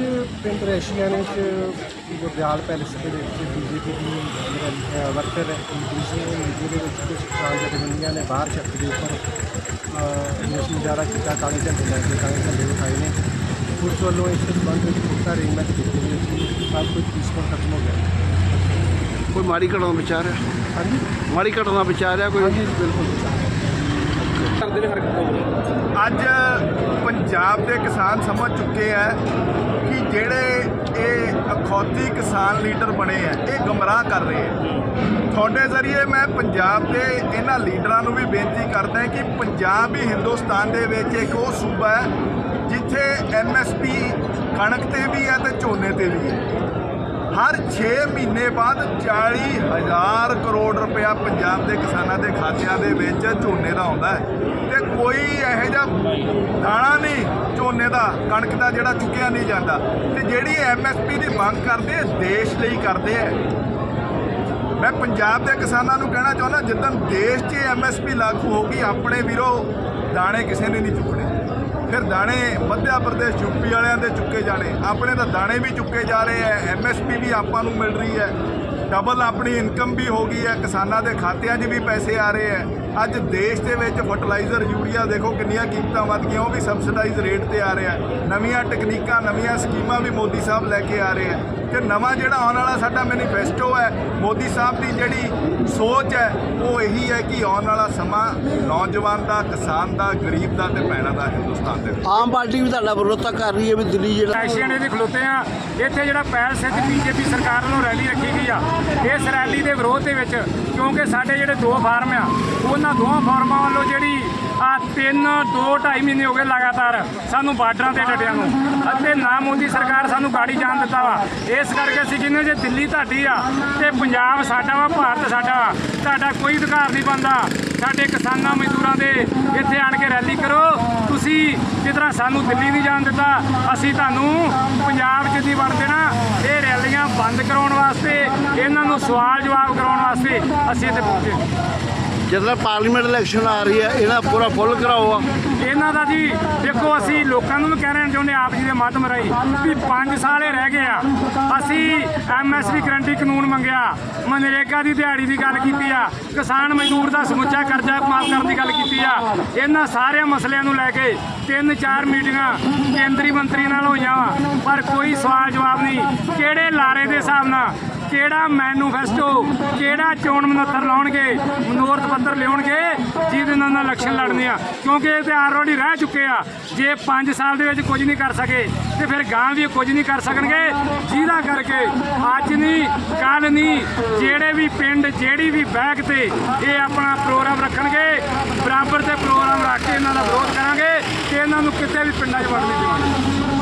Russia ਨੇ ਚ Gurdial palace ਦੇ ਵਿੱਚ ਬੀਜੇਪੀ ਦੀ ਜਿਹੜਾ ਵਰਕਰ ਹੈ ਬੀਜੇਪੀ ਦੇ ਮੀਡੀਆ ਦੇ ਵਿੱਚ ਕੁਝ ਕਿਸਾਨ ਜਥੇਬੰਦੀਆਂ ਨੇ ਬਾਹਰ ਛੱਤ ਦੇ ਉੱਪਰ ਨਸ਼ ਮੁਜ਼ਾਹਰਾ ਕੀਤਾ ਕਾਲੇ ਝੰਡੇ ਲੈ ਕੇ ਕਾਲੇ ਝੰਡੇ ਉਠਾਏ ਨੇ। ਪੁਲਿਸ ਵੱਲੋਂ ਇਸ ਸੰਬੰਧ ਵਿੱਚ ਪੁਖਤਾ ਅਰੇਂਜਮੈਂਟ ਕੀਤੇ ਗਏ ਸੀ। ਸਭ ਕੁਝ ਪੀਸਫੁਲ ਖਤਮ ਹੋ ਗਿਆ। ਕੋਈ ਮਾੜੀ ਘਟਨਾ ਵਿਚਾਰ ਹੈ? ਹਾਂਜੀ। ਮਾੜੀ ਘਟਨਾ ਵਿਚਾਰ ਹੈ ਕੋਈ? ਹਾਂਜੀ ਬਿਲਕੁਲ ਅੱਜ ਪੰਜਾਬ ਦੇ ਕਿਸਾਨ ਸਮਝ ਚੁੱਕੇ ਆ ਕਿ ਜਿਹੜੇ ਇਹ ਅਖੌਤੀ ਕਿਸਾਨ ਲੀਡਰ ਬਣੇ ਆ, ਇਹ ਗਮਰਾਹ ਕਰ ਰਹੇ ਆ। ਤੁਹਾਡੇ ਜ਼ਰੀਏ ਮੈਂ ਪੰਜਾਬ ਦੇ ਇਹਨਾਂ ਲੀਡਰਾਂ ਨੂੰ ਵੀ ਬੇਨਤੀ ਕਰਦਾ ਕਿ ਪੰਜਾਬ ਹੀ ਹਿੰਦੁਸਤਾਨ ਦੇ ਵਿੱਚ ਇੱਕ ਉਹ ਸੂਬਾ ਹੈ, ਜਿੱਥੇ ਐਮਐਸਪੀ ਕਣਕ ਤੇ ਵੀ ਹੈ ਤੇ ਝੋਨੇ ਤੇ ਵੀ ਹੈ। ਹਰ 6 ਮਹੀਨੇ ਬਾਅਦ 40000 ਕਰੋੜ ਰੁਪਇਆ ਪੰਜਾਬ ਦੇ ਕਿਸਾਨਾਂ ਦੇ ਖਾਤਿਆਂ ਦੇ ਵਿੱਚ ਝੋਨੇ ਦਾ ਆਉਂਦਾ ਹੈ। ਤੇ ਕੋਈ ਇਹੋ ਜਿਹਾ ਦਾਣਾ ਨਹੀਂ ਝੋਨੇ ਦਾ, ਕਣਕ ਦਾ ਜਿਹੜਾ ਚੁੱਕਿਆ ਨਹੀਂ ਜਾਂਦਾ। ਤੇ ਜਿਹੜੀ ਐਮਐਸਪੀ ਦੀ ਮੰਗ ਕਰਦੇ ਦੇਸ਼ ਲਈ ਕਰਦੇ ਆ। ਮੈਂ ਪੰਜਾਬ ਦੇ ਕਿਸਾਨਾਂ ਨੂੰ ਕਹਿਣਾ ਚਾਹੁੰਦਾ, ਜਿੱਦਣ ਦੇਸ਼ 'ਚ ਐਮਐਸਪੀ ਲਾਗੂ ਹੋਗੀ ਆਪਣੇ ਵੀਰੋ, ਦਾਣੇ ਕਿਸੇ ਨੇ ਨਹੀਂ ਚੁੱਕਣੇ। ਫਿਰ ਦਾਣੇ ਮੱਧ ਪ੍ਰਦੇਸ਼ ਯੂਪੀ ਵਾਲਿਆਂ ਦੇ ਚੁੱਕੇ ਜਾਣੇ। ਆਪਣੇ ਤਾਂ ਦਾਣੇ ਵੀ ਚੁੱਕੇ ਜਾ ਰਹੇ ਐ ਐਮਐਸਪੀ ਵੀ ਆਪਾਂ ਨੂੰ ਮਿਲ ਰਹੀ ਹੈ ਡਬਲ ਆਪਣੀ ਇਨਕਮ ਵੀ ਹੋ ਗਈ ਹੈ ਕਿਸਾਨਾਂ ਦੇ ਖਾਤਿਆਂ 'ਚ ਵੀ ਪੈਸੇ ਆ ਰਹੇ ਐ ਅੱਜ ਦੇਸ਼ ਦੇ ਵਿੱਚ ਫਰਟੀਲਾਈਜ਼ਰ ਯੂਰੀਆ ਦੇਖੋ ਕਿੰਨੀਆਂ ਕੀਮਤਾਂ ਵੱਧ ਗਈਆਂ ਉਹ ਵੀ ਸਬਸਿਡਾਈਜ਼ ਰੇਟ ਤੇ ਆ ਰਿਹਾ ਹੈ। ਨਵੀਆਂ ਟੈਕਨੀਕਾਂ ਨਵੀਆਂ ਸਕੀਮਾਂ ਵੀ ਮੋਦੀ ਸਾਹਿਬ ਲੈ ਕੇ ਆ ਰਹੇ ਆ ਤੇ ਨਵਾਂ ਜਿਹੜਾ ਆਉਣ ਵਾਲਾ ਸਾਡਾ ਮੈਨੀਫੈਸਟੋ ਹੈ ਮੋਦੀ ਸਾਹਿਬ ਦੀ ਜਿਹੜੀ ਸੋਚ ਹੈ ਉਹ ਇਹੀ ਹੈ ਕਿ ਆਉਣ ਵਾਲਾ ਸਮਾਂ ਨੌਜਵਾਨ ਦਾ ਕਿਸਾਨ ਦਾ ਗਰੀਬ ਦਾ ਤੇ ਭੈਣਾਂ ਦਾ ਹਿੰਦੁਸਤਾਨ ਦੇ ਆਮ ਪਾਰਟੀ ਵੀ ਤੁਹਾਡਾ ਵਿਰੋਧਤਾ ਕਰ ਰਹੀ ਹੈ ਵੀ ਦਿੱਲੀ ਜਿਹੜਾ ਐਸ਼ੀਅਨ ਦੇ ਖਲੋਤੇ ਆ। ਇੱਥੇ ਜਿਹੜਾ ਪੈਲਸ ਵਿੱਚ ਬੀਜੇਪੀ ਸਰਕਾਰ ਵੱਲੋਂ ਰੈਲੀ ਰੱਖੀ ਗਈ ਆ। ਇਸ ਰੈਲੀ ਦੇ ਵਿਰੋਧ ਦੇ ਵਿੱਚ, ਕਿਉਂਕਿ ਸਾਡੇ ਜਿਹੜੇ ਦੋ ਫਾਰਮ ਆ, ਉਹਨਾਂ ਦੋਵਾਂ ਫਾਰਮਾਂ ਵੱਲੋਂ ਜਿਹੜੀ ਆ ਤਿੰਨ, ਦੋ, ਢਾਈ ਮਹੀਨੇ ਹੋ ਗਏ ਲਗਾਤਾਰ ਸਾਨੂੰ ਬਾਰਡਰਾਂ ਤੇ ਡਟਿਆਂ ਨੂੰ। ਅਤੇ ਨਾ ਮੋਦੀ ਸਰਕਾਰ ਸਾਨੂੰ ਗਾੜੀ ਜਾਣ ਦਿੱਤਾ ਵਾ। ਇਸ ਕਰਕੇ ਅਸੀਂ ਕਹਿੰਦੇ ਜੇ ਦਿੱਲੀ ਤੁਹਾਡੀ ਆ, ਤੇ ਪੰਜਾਬ ਸਾਡਾ ਵਾ, ਭਾਰਤ ਸਾਡਾ ਵਾ, ਤੁਹਾਡਾ ਕੋਈ ਅਧਿਕਾਰ ਨਹੀਂ ਬੰਦਾ ਸਾਡੇ ਕਿਸਾਨਾਂ ਮਜ਼ਦੂਰਾਂ ਦੇ ਇੱਥੇ ਆਣ ਕੇ ਰੈਲੀ ਕਰੋ। ਤੁਸੀਂ ਜਿਸ ਤਰ੍ਹਾਂ ਸਾਨੂੰ ਦਿੱਲੀ ਨਹੀਂ ਜਾਣ ਦਿੱਤਾ, ਅਸੀਂ ਤੁਹਾਨੂੰ ਪੰਜਾਬ 'ਚ ਨਹੀਂ ਵੜ ਦੇਣਾ। ਇਹ ਰੈਲੀਆਂ ਬੰਦ ਕਰਾਉਣ ਵਾਸਤੇ, ਇਹਨਾਂ ਨੂੰ ਸਵਾਲ ਜਵਾਬ ਕਰਾਉਣ ਵਾਸਤੇ ਅਸੀਂ ਇੱਥੇ ਪਹੁੰਚੇ। ਜਦੋਂ ਪਾਰਲੀਮੈਂਟ ਇਲੈਕਸ਼ਨ ਆ ਰਹੀ ਹੈ ਇਹਨਾਂ ਪੂਰਾ ਫੁੱਲ ਕਰਾਓ ਆ। ਇਹਨਾਂ ਦਾ ਜੀ, ਦੇਖੋ ਅਸੀਂ ਲੋਕਾਂ ਨੂੰ ਵੀ ਕਹਿਣਾ ਚਾਹੁੰਦੇ ਆਪ ਜੀ ਦੇ ਮਾਧਮ ਰਾਹੀਂ ਵੀ 5 ਸਾਲ ਹੀ ਰਹਿ ਗਏ ਆ। ਅਸੀਂ ਐਮਐਸਪੀ ਗਰੰਟੀ ਕਾਨੂੰਨ ਮੰਗਿਆ, ਮਨਰੇਗਾ ਦੀ ਦਿਹਾੜੀ ਦੀ ਗੱਲ ਕੀਤੀ ਆ, ਕਿਸਾਨ ਮਜ਼ਦੂਰ ਦਾ ਸਮੁੱਚਾ ਕਰਜ਼ਾ ਮਾਫ ਕਰਨ ਦੀ ਗੱਲ ਕੀਤੀ ਆ। ਇਹਨਾਂ ਸਾਰਿਆਂ ਮਸਲਿਆਂ ਨੂੰ ਲੈ ਕੇ ਤਿੰਨ ਚਾਰ ਮੀਟਿੰਗਾਂ ਕੇਂਦਰੀ ਮੰਤਰੀ ਨਾਲ ਹੋਈਆਂ ਵਾ, ਪਰ ਕੋਈ ਸਵਾਲ ਜਵਾਬ ਨਹੀਂ। ਕਿਹੜੇ ਲਾਰੇ ਦੇ ਹਿਸਾਬ ਨਾਲ ਕਿਹੜਾ ਮੈਨੂਫੈਸਟੋ, ਕਿਹੜਾ ਚੋਣ ਮਨੱਤਰ ਲਾਉਣਗੇ, ਮਨੋਰਥ ਪੱਤਰ ਲਿਆਉਣਗੇ, ਜਿਹਦੇ ਨਾਲ ਨਾਲ ਇਲੈਕਸ਼ਨ ਲੜਨੇ ਆ। ਕਿਉਂਕਿ ਇਹ ਤੇ ਆਲਰੇਡੀ ਰਹਿ ਚੁੱਕੇ ਆ। ਜੇ 5 ਸਾਲ ਦੇ ਵਿੱਚ ਕੁਝ ਨਹੀਂ ਕਰ ਸਕੇ, ਤੇ ਫਿਰ ਗਾਂ ਵੀ ਕੁਝ ਨਹੀਂ ਕਰ ਸਕਣਗੇ। ਜਿਹਦਾ ਕਰਕੇ ਅੱਜ ਨਹੀਂ ਕੱਲ ਨਹੀਂ ਜਿਹੜੇ ਵੀ ਪਿੰਡ, ਜਿਹੜੀ ਵੀ ਬੈਗ ਤੇ ਇਹ ਆਪਣਾ ਪ੍ਰੋਗਰਾਮ ਰੱਖਣਗੇ, ਬਰਾਬਰ ਤੇ ਪ੍ਰੋਗਰਾਮ ਰੱਖ ਕੇ ਇਹਨਾਂ ਦਾ ਵਿਰੋਧ ਕਰਾਂਗੇ, ਤੇ ਇਹਨਾਂ ਨੂੰ ਕਿਤੇ ਵੀ ਪਿੰਡਾਂ 'ਚ ਵੜਨ ਨਹੀਂ ਦੇਵਾਂਗੇ।